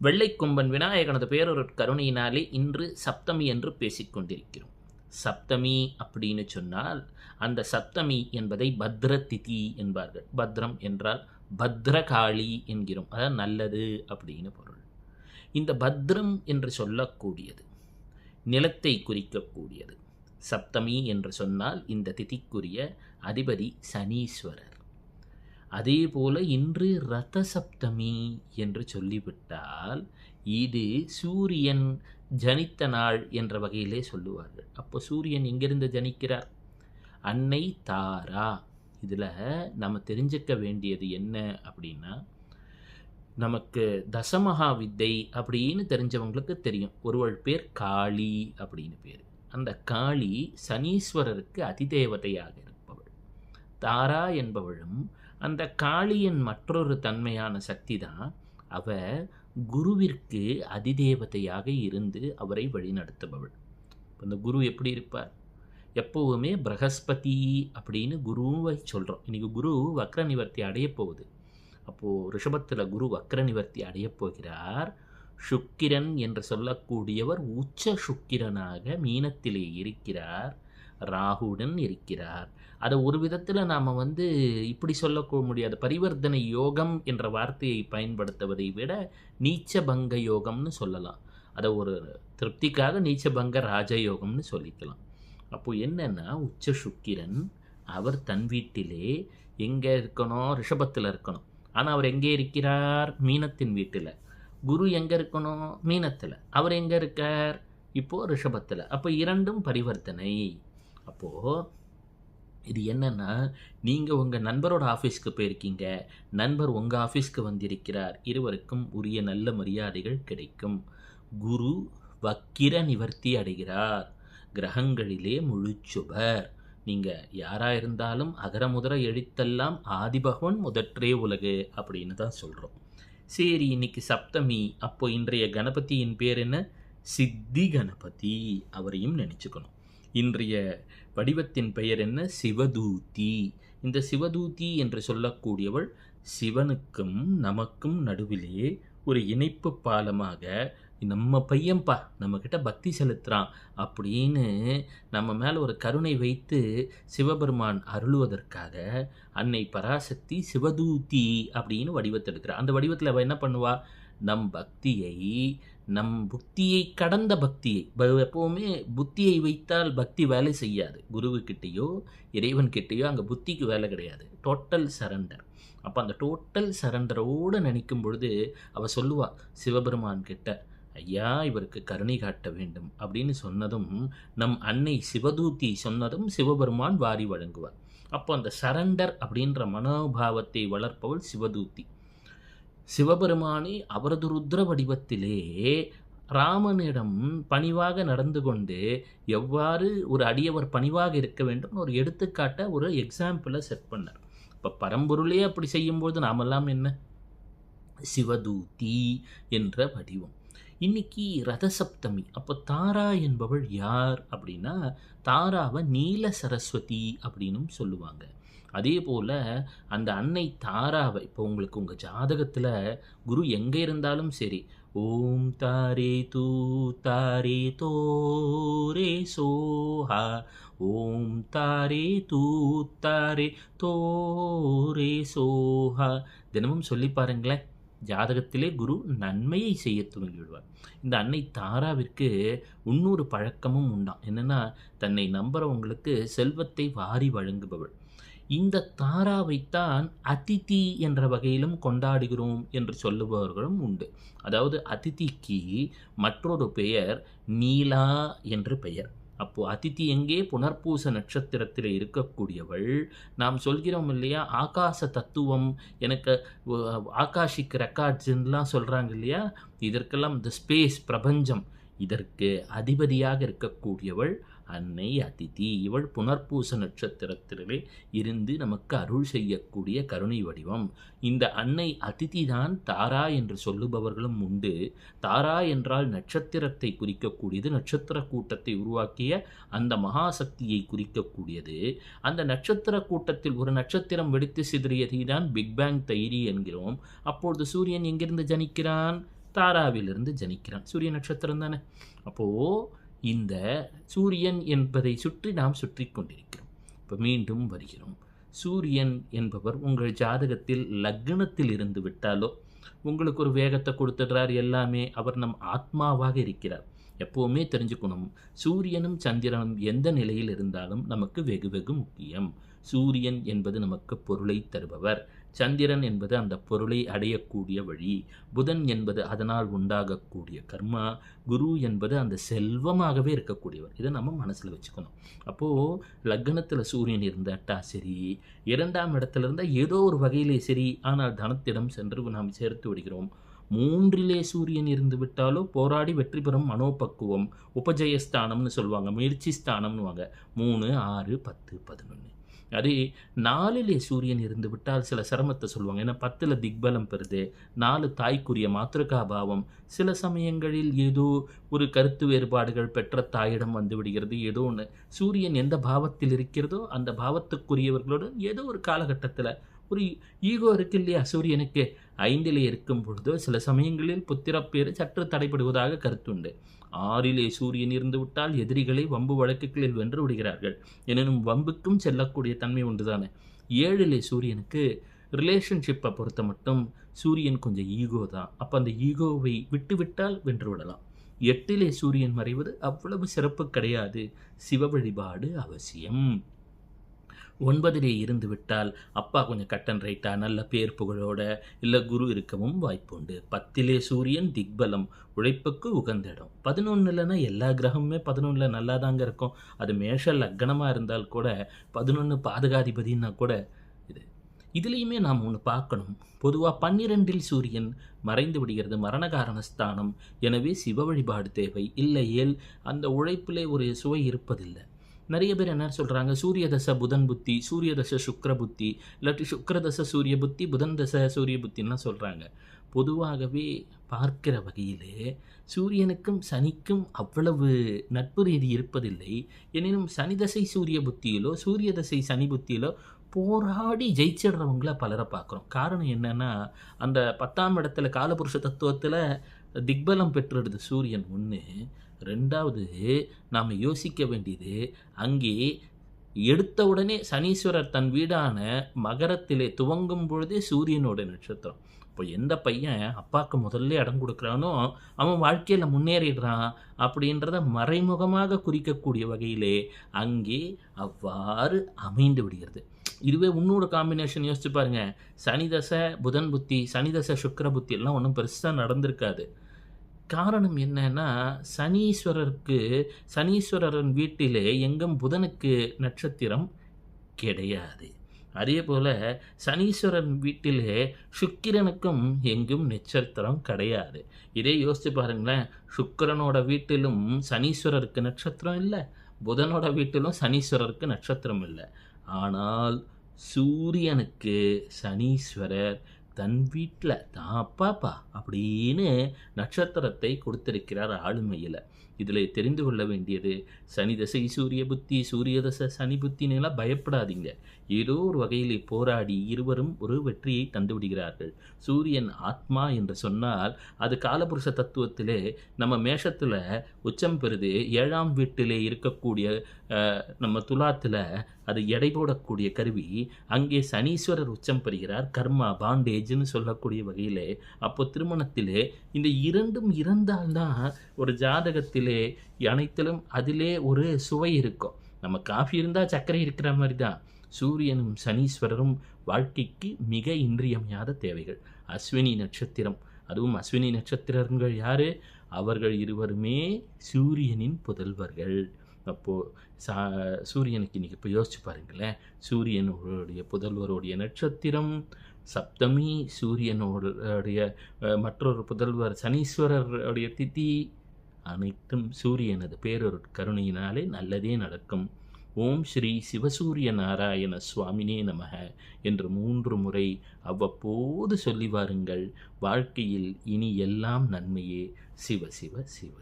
வெள்ளைக்கொம்பன் விநாயகனது பேரொரு கருணையினாலே இன்று சப்தமி என்று பேசிக்கொண்டிருக்கிறோம் சப்தமி அப்படின்னு சொன்னால் அந்த சப்தமி என்பதை பத்ர திதி என்பார்கள். பத்ரம் என்றால் பத்ரகாளி என்கிறோம். அதாவது நல்லது அப்படின்னு பொருள். இந்த பத்ரம் என்று சொல்லக்கூடியது நிலத்தை குறிக்கக்கூடியது. சப்தமி என்று சொன்னால் இந்த திதிக்குரிய அதிபதி சனீஸ்வரர். அதே போல இன்று ரத சப்தமி என்று சொல்லிவிட்டால் இது சூரியன் ஜனித்த நாள் என்ற வகையிலே சொல்லுவார்கள். அப்போ சூரியன் எங்கிருந்து ஜனிக்கிறார்? அன்னை தாரா. இதில் நம்ம தெரிஞ்சுக்க வேண்டியது என்ன அப்படின்னா நமக்கு தசமகா வித்தை அப்படின்னு தெரிஞ்சவங்களுக்கு தெரியும். ஒருவள் பேர் காளி அப்படின்னு பேர். அந்த காளி சனீஸ்வரருக்கு அதிதேவதையாக தாரா என்பவளும் அந்த காளியின் மற்றொரு தன்மையான சக்தி தான் அவ குருவிற்கு அதிதேவதையாக இருந்து அவரை வழிநடத்துபவள். அந்த குரு எப்படி இருப்பார்? எப்போவுமே பிரகஸ்பதி அப்படின்னு குருவை சொல்கிறோம் இன்றைக்கி குரு வக்ர நிவர்த்தி அடையப் போகுது. அப்போது ரிஷபத்தில் குரு வக்ர நிவர்த்தி அடையப் போகிறார். சுக்கிரன் என்று சொல்லக்கூடியவர் உச்ச சுக்கிரனாக மீனத்திலே இருக்கிறார். ராகுடன் இருக்கிறார். அதை ஒரு விதத்தில் நாம் வந்து இப்படி சொல்ல முடியாது. பரிவர்த்தனை யோகம் என்ற வார்த்தையை பயன்படுத்துவதை விட நீச்சபங்க யோகம்னு சொல்லலாம். அதை ஒரு திருப்திக்காக நீச்சபங்க ராஜயோகம்னு சொல்லிக்கலாம். அப்போ என்னென்னா உச்ச சுக்கிரன் அவர் தன் வீட்டிலே எங்கே இருக்கணும்? ரிஷபத்தில் இருக்கணும். ஆனால் அவர் எங்கே இருக்கிறார்? மீனத்தின் வீட்டில். குரு எங்கே இருக்கணும்? மீனத்தில். அவர் எங்கே இருக்கார்? இப்போது ரிஷபத்தில். அப்போ இரண்டும் பரிவர்த்தனை. அப்போது இது என்னென்னா நீங்கள் உங்கள் நண்பரோட ஆஃபீஸ்க்கு போயிருக்கீங்க. நண்பர் உங்கள் ஆஃபீஸ்க்கு வந்திருக்கிறார். இருவருக்கும் உரிய நல்ல மரியாதைகள் கிடைக்கும். குரு வக்கிர நிவர்த்தி அடைகிறார். கிரகங்களிலே முழுச்சுபர் நீங்கள் யாராக இருந்தாலும் அகர முதர எழுத்தெல்லாம் ஆதிபகவன் முதற்றே உலகு அப்படின்னு தான் சொல்கிறோம் சரி இன்னைக்கு சப்தமி. அப்போ இன்றைய கணபதியின் பேர் என்ன? சித்தி கணபதி. அவரையும் நினச்சிக்கணும். இன்றைய வடிவத்தின் பெயர் என்ன? சிவதூதி. இந்த சிவதூதி என்று சொல்லக்கூடியவள் சிவனுக்கும் நமக்கும் நடுவிலே ஒரு இணைப்பு பாலமாக நம்ம பையன்பா நம்மக்கிட்ட பக்தி செலுத்துகிறான் அப்படின்னு நம்ம மேலே ஒரு கருணை வைத்து சிவபெருமான் அருளுவதற்காக அன்னை பராசக்தி சிவதூதி அப்படின்னு வடிவத்தெடுக்கிறார். அந்த வடிவத்தில் அவள் என்ன பண்ணுவா? நம் பக்தியை நம் புத்தியை கடந்த பக்தியை எப்போவுமே புத்தியை வைத்தால் பக்தி வேலை செய்யாது. குருவுக்கிட்டேயோ இறைவன்கிட்டேயோ அங்கே புத்திக்கு வேலை கிடையாது. டோட்டல் சரண்டர் அப்போ அந்த டோட்டல் சரண்டரோடு நினைக்கும் பொழுது அவள் சொல்லுவாள் சிவபெருமான் கிட்ட ஐயா இவருக்கு கருணை காட்ட வேண்டும். அப்படின்னு சொன்னதும் நம் அன்னை சிவதூதி சொன்னதும் சிவபெருமான் வாரி வழங்குவார். அப்போ அந்த சரண்டர் அப்படின்ற மனோபாவத்தை வளர்ப்பவள் சிவதூத்தி சிவபெருமானே அவரது ருத்ர வடிவத்திலே ராமனிடம் பணிவாக நடந்து கொண்டு எவ்வாறு ஒரு அடியவர் பணிவாக இருக்க வேண்டும் ஒரு எடுத்துக்காட்டை ஒரு எக்ஸாம்பிளை செட் பண்ணார். இப்போ பரம்பொருளே அப்படி செய்யும்போது நாமெல்லாம் என்ன? சிவதூதி என்ற வடிவம். இன்னைக்கு ரதசப்தமி அப்போ தாரா என்பவள் யார் அப்படின்னா தாராவை நீல சரஸ்வதி அப்படின்னும் சொல்லுவாங்க. அதே போல் அந்த அன்னை தாராவை இப்போ உங்களுக்கு உங்கள் ஜாதகத்தில் குரு எங்கே இருந்தாலும் சரி ஓம் தாரே தூ தாரே தோரே சோஹா ஓம் தாரே தூ தாரே தோரே சோஹா. தினமும் சொல்லி பாருங்களேன் ஜாதகத்திலே குரு நன்மையை செய்ய துவங்கிவிடுவார் இந்த அன்னை தாராவிற்கு இன்னொரு பழக்கமும் உண்டாம். என்னென்னா தன்னை நம்புறவங்களுக்கு செல்வத்தை வாரி வழங்குபவள். இந்த தாராவைத்தான் அதித்தி என்ற வகையிலும் கொண்டாடுகிறோம் என்று சொல்லுபவர்களும் உண்டு. அதாவது அதித்திக்கு மற்றொரு பெயர் நீலா என்று பெயர். அப்போது அதித்தி எங்கே? புனர்பூச நட்சத்திரத்தில் இருக்கக்கூடியவள். நாம் சொல்கிறோம் இல்லையா? ஆகாச தத்துவம் எனக்கு ஆகாஷிக் ரெக்கார்ட்ஸ்லாம் சொல்கிறாங்க இல்லையா? இதற்கெல்லாம் இந்த ஸ்பேஸ் பிரபஞ்சம். இதற்கு அதிபதியாக இருக்கக்கூடியவள் அன்னை அதிதி இவள் புனர்பூச நட்சத்திரத்திலே இருந்து நமக்கு அருள் செய்யக்கூடிய கருணை வடிவம். இந்த அன்னை அதிதி தான் தாரா என்று சொல்லுபவர்களும் உண்டு. தாரா என்றால் நட்சத்திரத்தை குறிக்கக்கூடியது நட்சத்திர கூட்டத்தை உருவாக்கிய அந்த மகாசக்தியை குறிக்கக்கூடியது. அந்த நட்சத்திர கூட்டத்தில் ஒரு நட்சத்திரம் வெடித்து சிதறியதை தான் பிக் பேங் தைரி என்கிறோம். அப்பொழுது சூரியன் எங்கிருந்து ஜனிக்கிறான்? தாராவிலிருந்து ஜனிக்கிறான். சூரிய நட்சத்திரம் தானே. அப்போது இந்த சூரியன் என்பதை சுற்றி நாம் சுற்றி கொண்டிருக்கிறோம். இப்போ மீண்டும் வருகிறோம். சூரியன் என்பவர் உங்கள் ஜாதகத்தில் லக்னத்தில் இருந்து விட்டாலோ உங்களுக்கு ஒரு வேகத்தை கொடுத்துடுறார் எல்லாமே அவர் நம் ஆத்மாவாக இருக்கிறார். எப்போவுமே தெரிஞ்சுக்கணும் சூரியனும் சந்திரனும் எந்த நிலையில் இருந்தாலும் நமக்கு வெகு வெகு முக்கியம். சூரியன் என்பது நமக்கு பொருளை தருபவர். சந்திரன் என்பது அந்த பொருளை அடையக்கூடிய வழி. புதன் என்பது அதனால் உண்டாகக்கூடிய கர்மா. குரு என்பது அந்த செல்வமாகவே இருக்கக்கூடியவர். இதை நம்ம மனசில் வச்சுக்கணும். அப்போது லக்னத்தில் சூரியன் இருந்தாட்டா சரி இரண்டாம் இடத்துல இருந்தால் ஏதோ ஒரு வகையிலே சரி ஆனால் தனத்திடம் சென்று நாம் சேர்த்து விடுகிறோம். மூன்றிலே சூரியன் இருந்து விட்டாலோ போராடி வெற்றி பெறும் மனோபக்குவம் உபஜயஸ்தானம்னு சொல்லுவாங்க முயற்சி ஸ்தானம்னுவாங்க மூணு ஆறு பத்து பதினொன்று அதே நாலிலே சூரியன் இருந்து விட்டால் சில சிரமத்தை சொல்லுவாங்க. ஏன்னா பத்தில் திக்பலம் பெறுது நாலு தாய்க்குரிய மாத்திருக்காபாவம். சில சமயங்களில் ஏதோ ஒரு கருத்து வேறுபாடுகள் பெற்ற தாயிடம் வந்து விடுகிறது. ஏதோ ஒன்று சூரியன் எந்த பாவத்தில் இருக்கிறதோ அந்த பாவத்துக்குரியவர்களுடன் ஏதோ ஒரு காலகட்டத்தில் ஒரு ஈகோ இருக்கு இல்லையா? சூரியனுக்கு ஐந்திலே இருக்கும் பொழுது சில சமயங்களில் புத்திரப்பேறு சற்று தடைபடுவதாக கருத்துண்டு. ஆறிலே சூரியன் இருந்து விட்டால் எதிரிகளை வம்பு வழக்குகளில் வென்று விடுகிறார்கள். எனினும் வம்புக்கும் செல்லக்கூடிய தன்மை உண்டுதானே? ஏழிலே சூரியனுக்கு ரிலேஷன்ஷிப்பை பொறுத்த மட்டும் சூரியன் கொஞ்சம் ஈகோ தான். அப்போ அந்த ஈகோவை விட்டுவிட்டால் வென்று விடலாம். எட்டிலே சூரியன் மறைவது அவ்வளவு சிறப்பு கிடையாது. சிவ வழிபாடு அவசியம். ஒன்பதிலே இருந்து விட்டால் அப்பா கொஞ்சம் கட்டன் ரைட்டா நல்ல பேர் புகழோட இல்லை குரு இருக்கவும் வாய்ப்புண்டு பத்திலே சூரியன் திக்பலம் உழைப்புக்கு உகந்த இடம் பதினொன்றுலனா எல்லா கிரகமுமே பதினொன்றில் நல்லா தாங்க இருக்கும். அது மேஷ லக்னமாக இருந்தால் கூட பதினொன்று பாதகாதிபதினா கூட இது. இதுலேயுமே நாம் ஒன்று பார்க்கணும். பொதுவாக பன்னிரெண்டில் சூரியன் மறைந்து விடுகிறது மரணகாரண ஸ்தானம் எனவே சிவ வழிபாடு தேவை. இல்லையேல் அந்த உழைப்பிலே ஒரு சுவை இருப்பதில்லை. நிறைய பேர் என்ன சொல்கிறாங்க சூரிய தசை புதன் புத்தி சூரிய தசை சுக்கர புத்தி இல்லாட்டி சுக்கர தசை சூரிய புத்தி புதன் தசை சூரிய புத்தின்லாம் சொல்கிறாங்க பொதுவாகவே பார்க்கிற வகையிலே சூரியனுக்கும் சனிக்கும் அவ்வளவு நட்பு ரீதி இருப்பதில்லை. எனினும் சனி தசை சூரிய புத்தியிலோ சூரிய தசை சனி புத்தியிலோ போராடி ஜெயிச்சிடுறவங்கள பலரை பார்க்குறோம். காரணம் என்னென்னா அந்த பத்தாம் இடத்துல காலபுருஷ தத்துவத்தில் திக்பலம் பெற்றுடுது சூரியன் ஒன்று ரெண்டாவது நாம் யோசிக்க வேண்டியது அங்கே எடுத்த உடனே சனீஸ்வரர் தன் வீடான மகரத்திலே துவங்கும் பொழுதே சூரியனோட நட்சத்திரம். இப்போ எந்த பையன் அப்பாவுக்கு முதல்ல இடம் கொடுக்குறானோ அவன் வாழ்க்கையில் முன்னேறிடுறான் அப்படின்றத மறைமுகமாக குறிக்கக்கூடிய வகையிலே அங்கே அவ்வாறு அமைந்து விடுகிறது. இதுவே உன்னோட காம்பினேஷன் யோசிச்சு பாருங்க. சனி தசை புதன் புத்தி சனி தசை சுக்கர புத்தி எல்லாம் ஒன்றும் பெருசாக நடந்திருக்காது. காரணம் என்னன்னா சனீஸ்வரருக்கு சனீஸ்வரரன் வீட்டிலே எங்கும் புதனுக்கு நட்சத்திரம் கிடையாது. அதே போல் சனீஸ்வரன் வீட்டிலே சுக்கிரனுக்கும் எங்கும் நட்சத்திரம் கிடையாது. இதே யோசித்து பாருங்களேன் சுக்கிரனோட வீட்டிலும் சனீஸ்வரருக்கு நட்சத்திரம் இல்லை புதனோட வீட்டிலும் சனீஸ்வரருக்கு நட்சத்திரம் இல்லை. ஆனால் சூரியனுக்கு சனீஸ்வரர் தன் வீட்டில் தான் அப்பாப்பா அப்படின்னு நட்சத்திரத்தை கொடுத்திருக்கிறார் ஆளுமையில். இதில் தெரிந்து கொள்ள வேண்டியது சனி தசை சூரிய புத்தி சூரிய தசை சனி புத்தினெல்லாம் பயப்படாதீங்க. ஏதோ ஒரு வகையில் போராடி இருவரும் ஒரு வெற்றியை தந்து விடுகிறார்கள். சூரியன் ஆத்மா என்று சொன்னால் அது காலபுருஷ தத்துவத்திலே நம்ம மேஷத்தில் உச்சம் பெறுது ஏழாம் வீட்டிலே இருக்கக்கூடிய நம்ம துலாத்தில் அது எடை போடக்கூடிய கருவி. அங்கே சனீஸ்வரர் உச்சம் பெறுகிறார். கர்மா பாண்டேஜ்னு சொல்லக்கூடிய வகையிலே. அப்போ திருமணத்திலே இந்த இரண்டும் இருந்தால்தான் ஒரு ஜாதகத்திலே அனைத்திலும் அதிலே ஒரு சுவை இருக்கும். நம்ம காஃபி இருந்தால் சர்க்கரை இருக்கிற மாதிரி தான் சூரியனும் சனீஸ்வரரும் வாழ்க்கைக்கு மிக இன்றியமையாத தேவைகள். அஸ்வினி நட்சத்திரம். அதுவும் அஸ்வினி நட்சத்திரங்கள் யார்? அவர்கள் இருவருமே சூரியனின் புதல்வர்கள். அப்போது சா சூரியனுக்கு இன்றைக்கி இப்போ யோசிச்சு பாருங்களேன். சூரியனுடைய புதல்வருடைய நட்சத்திரம் சப்தமி சூரியனோடைய மற்றொரு புதல்வர் சனீஸ்வரருடைய திதி அனைத்தும் சூரியனது பேரொரு கருணையினாலே நல்லதே நடக்கும். ஓம் ஸ்ரீ சிவசூரிய நாராயண சுவாமினே நமக என்று மூன்று முறை அவ்வப்போது சொல்லி வாருங்கள். வாழ்க்கையில் இனி எல்லாம் நன்மையே. சிவ சிவ சிவ.